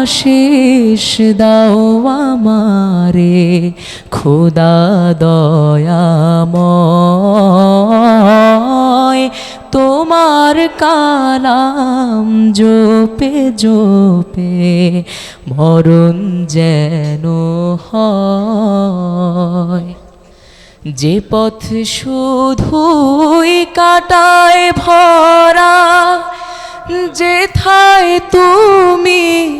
আশিস দাও আমারে, খোদা দয়াময়। তোমার কালাম জোপে জোপে, মরণ যেন হয়। যে পথ শুধুই কাটায় ভরা, যেথায় তুমি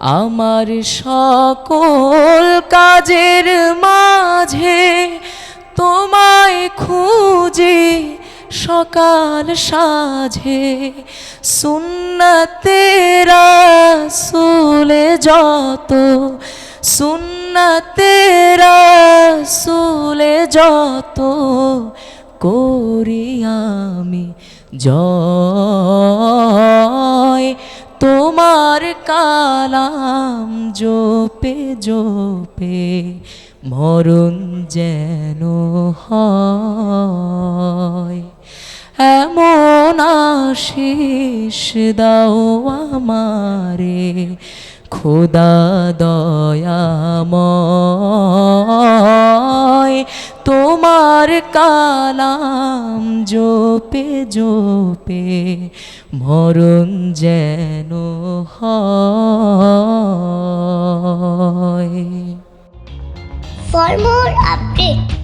আমার সকল কাজের মাঝে তোমায় খুঁজে সকাল সাঝে। সুন্নতেরা সুলে যত সুন্নতেরা সুলে যত করি আমি জয় তোমার কালাম জোপে জোপে মরণ যেন এমন আশিস দাও আমারে খোদা দয়াময়। তোমার কালাম জোপে জোপে মরণ যেন হয়। For more updates,